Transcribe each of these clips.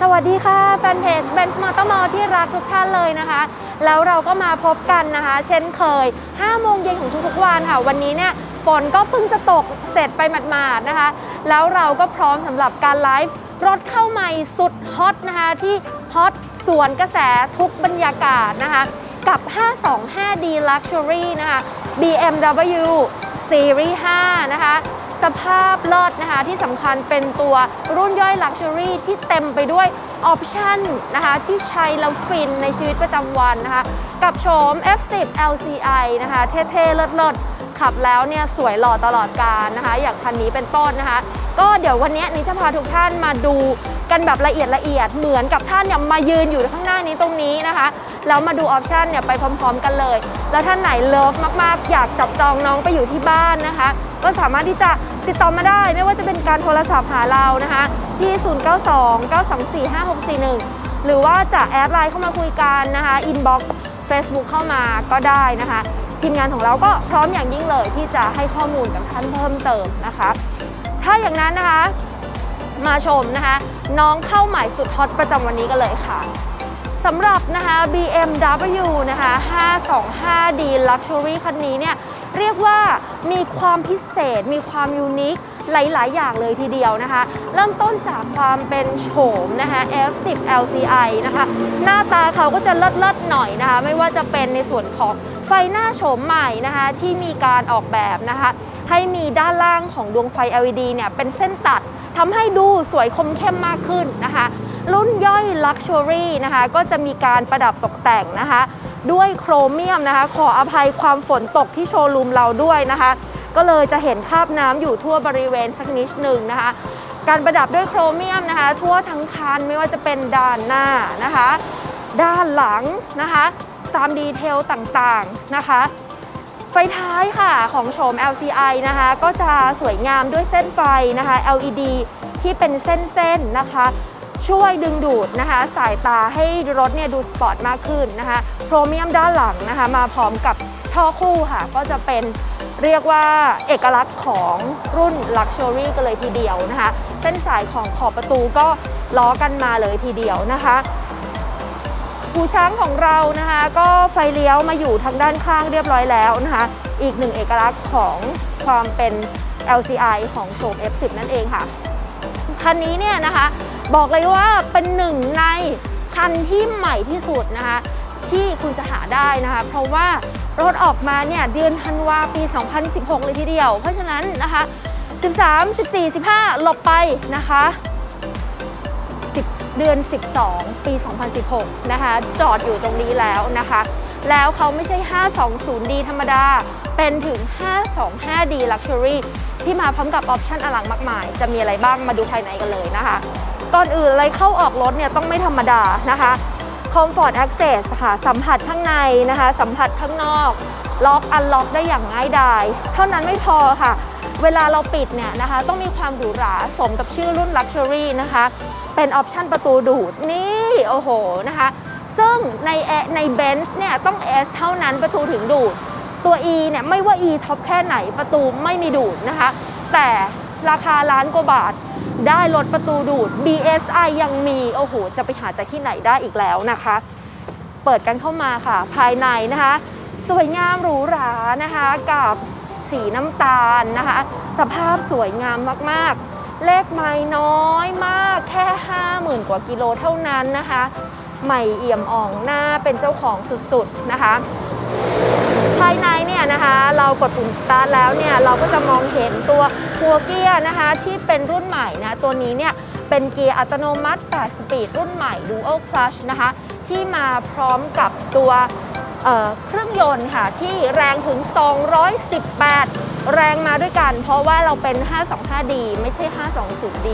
สวัสดีค่ะแฟนเพจเบนส์มอเตอร์มอที่รักทุกท่านเลยนะคะ แล้วเราก็มาพบกันนะคะ เช่นเคย 5 โมงเย็นของทุกๆวันค่ะ วันนี้เนี่ยฝนก็เพิ่งจะตกเสร็จไปหมาดๆนะคะ แล้วเราก็พร้อมสำหรับการไลฟ์รถเข้าใหม่สุดฮอตนะคะ ที่ฮอตสวนกระแสทุกบรรยากาศนะคะ กับ 525D Luxury นะคะ BMW Series 5 นะคะ สภาพเลิศนะคะ ที่สำคัญเป็นตัวรุ่นย่อย Luxury ที่เต็มไปด้วยออปชั่นนะคะที่ใช้แล้วฟินในชีวิตประจำวันนะคะ กับโฉม F10 LCI นะคะ เท่ๆ เลิศๆ ขับแล้วเนี่ยสวยหล่อตลอดการนะคะ อย่างคันนี้เป็นต้นนะคะ ก็เดี๋ยววันนี้นี้จะพาทุกท่านมาดูกันแบบละเอียดละเอียดเหมือนกับท่านเนี่ยมายืนอยู่ข้างหน้านี้ตรงนี้นะคะแล้วมาดูออปชันเนี่ยไปพร้อมๆกันเลย แล้วท่านไหนเลิฟมากๆ อยากจับจองน้องไปอยู่ที่บ้านนะคะ ก็สามารถที่จะ ติดต่อมาได้ไม่ว่าจะเป็นการโทรศัพท์หาเรานะคะ ที่ 0929245641 หรือว่าจะแอดไลน์เข้ามาคุยกันนะคะอินบ็อกซ์ Facebook เข้ามาก็ได้นะคะ ทีมงานของเราก็พร้อมอย่างยิ่งเลยที่จะให้ข้อมูลกับท่านเพิ่มเติมนะคะ ถ้าอย่างนั้นนะคะมาชมนะคะ น้องเข้าใหม่สุดฮอตประจำวันนี้กันเลยค่ะสำหรับนะคะ BMW นะคะ 525D Luxury คันนี้เนี่ย เรียกว่ามีความพิเศษ มีความยูนิคหลาย ๆ อย่างเลยทีเดียวนะคะ เริ่มต้นจากความเป็นโฉมนะคะ F10 LCI นะคะ หน้าตาเขาก็จะเลิศๆหน่อยนะคะ ไม่ว่าจะเป็นในส่วนของไฟหน้าโฉมใหม่นะคะ ที่มีการออกแบบนะคะ ให้มีด้านล่างของดวงไฟ LED เนี่ย เป็นเส้นตัดทำให้ดูสวยคมเข้มมากขึ้นนะคะ รุ่นย่อย Luxury นะคะ ก็จะมีการประดับตกแต่งนะคะ ด้วยโครเมียมนะคะ ขออภัยความฝนตกที่โชว์รูมเราด้วยนะคะ ก็เลยจะเห็นคราบน้ำอยู่ทั่วบริเวณสักนิดหนึ่งนะคะ การประดับด้วยโครเมียมนะคะ ทั่วทั้งคันไม่ว่าจะเป็นด้านหน้านะคะ ด้านหลังนะคะ ตามดีเทลต่างๆนะคะไฟท้ายค่ะของโฉม LCI นะคะ ก็จะสวยงามด้วยเส้นไฟนะคะ LED ที่เป็นเส้นๆนะคะ ช่วยดึงดูดนะคะ สายตาให้รถเนี่ยดูสปอร์ตมากขึ้นนะคะโครเมียมด้านหลังนะคะ มาพร้อมกับท่อคู่ค่ะ ก็จะเป็นเรียกว่าเอกลักษณ์ของรุ่น Luxury กันเลยทีเดียวนะคะ เส้นสายของขอบประตูก็ล้อกันมาเลยทีเดียวนะคะหูช้างของเรานะคะ ก็ไฟเลี้ยวมาอยู่ทางด้านข้างเรียบร้อยแล้วนะคะ อีกหนึ่งเอกลักษณ์ของความเป็น LCI ของโฉม F10 นั่นเองค่ะ คันนี้เนี่ยนะคะ บอกเลยว่าเป็นหนึ่งในคันที่ใหม่ที่สุดนะคะ ที่คุณจะหาได้นะคะ เพราะว่ารถออกมาเนี่ยเดือนธันวาปี 2016 เลยทีเดียว เพราะฉะนั้นนะคะ 13 14 15 หลบไปนะคะ 10 เดือน 12 ปี 2016 นะคะ จอดอยู่ตรงนี้แล้วนะคะ แล้วเขาไม่ใช่ 520D ธรรมดา เป็นถึง 525D Luxury ที่มาพร้อมกับออปชันอลังมากมาย จะมีอะไรบ้างมาดูภายในกันเลยนะคะ ก่อนอื่นเลยเข้าออกรถเนี่ยต้องไม่ธรรมดานะคะ Comfort Access ค่ะสัมผัสข้างในนะคะ สัมผัสข้างนอก ล็อกอันล็อกได้อย่างง่ายดายเท่านั้นไม่พอค่ะ เวลาเราปิดเนี่ยนะคะ ต้องมีความหรูหราสมกับชื่อรุ่น Luxury นะคะ เป็นออปชันประตูดูดนี่โอ้โหนะคะซึ่งในในเบนซ์เนี่ยต้อง S เท่านั้นประตูถึงดูด ตัว E เนี่ยไม่ว่า E ท็อปแค่ไหนประตูไม่มีดูดนะคะ แต่ราคาล้านกว่าบาท ได้รถประตูดูด BSI ยังมี โอ้โห จะไปหาจากที่ไหนได้อีกแล้วนะคะ เปิดกันเข้ามาค่ะ ภายในนะคะ สวยงามหรูหรานะคะ กับสีน้ำตาลนะคะ สภาพสวยงามมากๆ เลขไม่น้อยมากแค่ 50,000 กว่ากิโลเท่านั้นนะคะ ใหม่เอี่ยมอ่องหน้าเป็นเจ้าของสุดๆนะคะ ภายในเนี่ยนะคะเรากดปุ่มสตาร์ทแล้วเนี่ยเราก็จะมองเห็นตัวหัวเกียร์นะคะที่เป็นรุ่นใหม่นะตัวนี้เนี่ยเป็นเกียร์อัตโนมัติ 8 สปีดรุ่นใหม่ Dual Clutch นะคะที่มาพร้อมกับตัวเเครื่องยนต์ค่ะที่แรงถึง 218 แรงมาด้วยกัน เพราะว่าเราเป็น 525D ไม่ใช่ 520D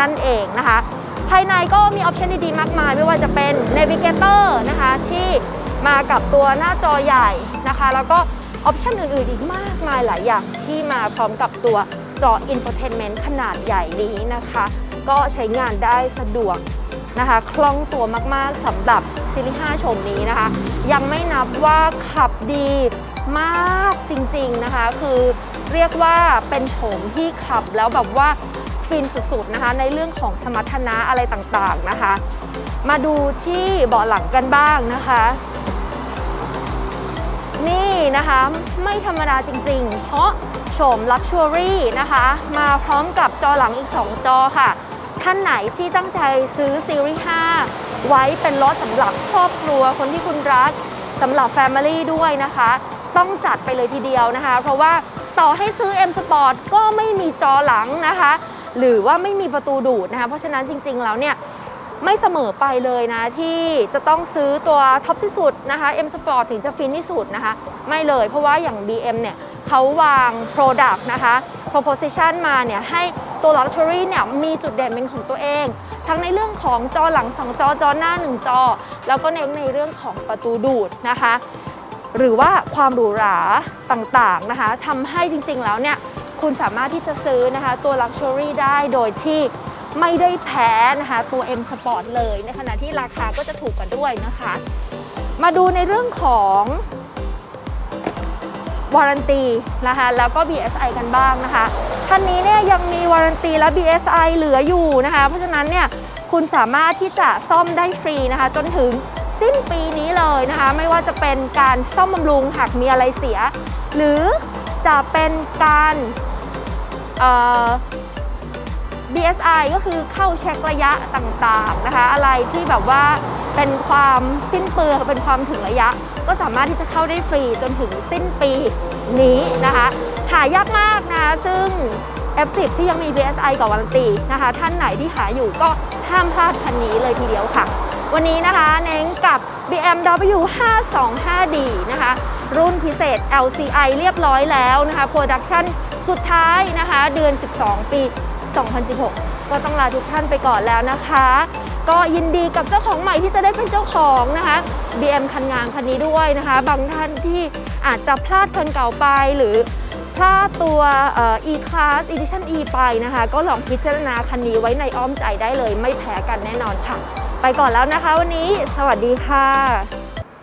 นั่นเองนะคะ ภายในก็มีออปชันดีๆ มากมาย ไม่ว่าจะเป็น Navigator นะคะที่ มากับตัวหน้าจอใหญ่นะคะ แล้วก็ออปชันอื่นๆ อีกมากมายหลายอย่างที่มาพร้อมกับตัวจอ Infotainment ขนาดใหญ่นี้นะคะ ก็ใช้งานได้สะดวกนะคะ คล่องตัวมากๆสำหรับซีรีส์5ชมนี้นะคะ ยังไม่นับว่าขับดีมากจริงๆนะคะ คือเรียกว่าเป็นโฉมที่ขับแล้วแบบว่าฟฟินสุดๆนะคะ ในเรื่องของสมรรถนะอะไรต่างๆนะคะ มาดูที่เบาะหลังกันบ้างนะคะ นี่นะคะ ไม่ธรรมดาจริง ๆ เพราะโฉม Luxury นะคะ มาพร้อมกับจอหลังอีก 2 จอค่ะ ท่านไหนที่ตั้งใจซื้อซีรีส์5ไว้เป็นรถสำหรับครอบครัวคนที่คุณรักสำหรับ Family ด้วยนะคะ ต้องจัดไปเลยทีเดียวนะคะ เพราะว่าต่อให้ซื้อ M Sport ก็ไม่มีจอหลังนะคะ หรือว่าไม่มีประตูดูดนะคะ เพราะฉะนั้นจริง ๆ แล้วเนี่ย ไม่เสมอไปเลยนะที่จะต้องซื้อตัวท็อปที่สุดนะคะ M Sport ถึงจะฟินที่สุดนะคะ ไม่เลยเพราะว่าอย่าง BM เนี่ยเขาวาง Product นะคะ Proposition มาเนี่ยให้ตัว Luxury เนี่ยมีจุดเด่นเป็นของตัวเอง ทั้งในเรื่องของจอหลัง 2 จอจอหน้า 1 จอ แล้วก็เน้นในเรื่องของประตูดูดนะคะ หรือว่าความหรูหราต่างๆนะคะทำให้จริงๆแล้วเนี่ยคุณสามารถที่จะซื้อนะคะตัว Luxury ได้โดยที่ ไม่ได้แพ้นะคะตัว M Sport เลยในขณะที่ราคาก็จะถูกกว่าด้วยนะคะ มาดูในเรื่องของวารันตีนะคะแล้วก็ BSI กันบ้างนะคะคันนี้เนี่ยยังมีวารันตีและ BSI เหลืออยู่นะคะ เพราะฉะนั้นเนี่ยคุณสามารถที่จะซ่อมได้ฟรีนะคะ จนถึงสิ้นปีนี้เลยนะคะ ไม่ว่าจะเป็นการซ่อมบำรุงหากมีอะไรเสีย หรือจะเป็นการ BSI ก็คือเข้าเช็คระยะต่างๆนะคะ อะไรที่แบบว่าเป็นความสิ้นเปลืองเป็นความถึงระยะ ก็สามารถที่จะเข้าได้ฟรีจนถึงสิ้นปีนี้นะคะ หายากมากนะคะซึ่ง F10 ที่ยังมี BSI กับวารันตีนะคะ ท่านไหนที่หาอยู่ก็ห้ามพลาดคันนี้เลยทีเดียวค่ะ วันนี้นะคะเน้นกับ BMW 525D นะคะ รุ่นพิเศษ LCI เรียบร้อยแล้วนะคะ Production สุดท้ายนะคะ เดือน 12 ปี 2016 ก็ต้องลาทุกท่านไปก่อนแล้วนะคะ ก็ยินดีกับเจ้าของใหม่ที่จะได้เป็นเจ้าของนะคะ BM คันงามคันนี้ด้วยนะคะ บางท่านที่อาจจะพลาดคันเก่าไปหรือพลาดตัว E-Class Edition E ไปนะคะ ก็ลองพิจารณาคันนี้ไว้ในอ้อมใจได้เลย ไม่แพ้กันแน่นอนค่ะ ไปก่อนแล้วนะคะวันนี้ สวัสดีค่ะ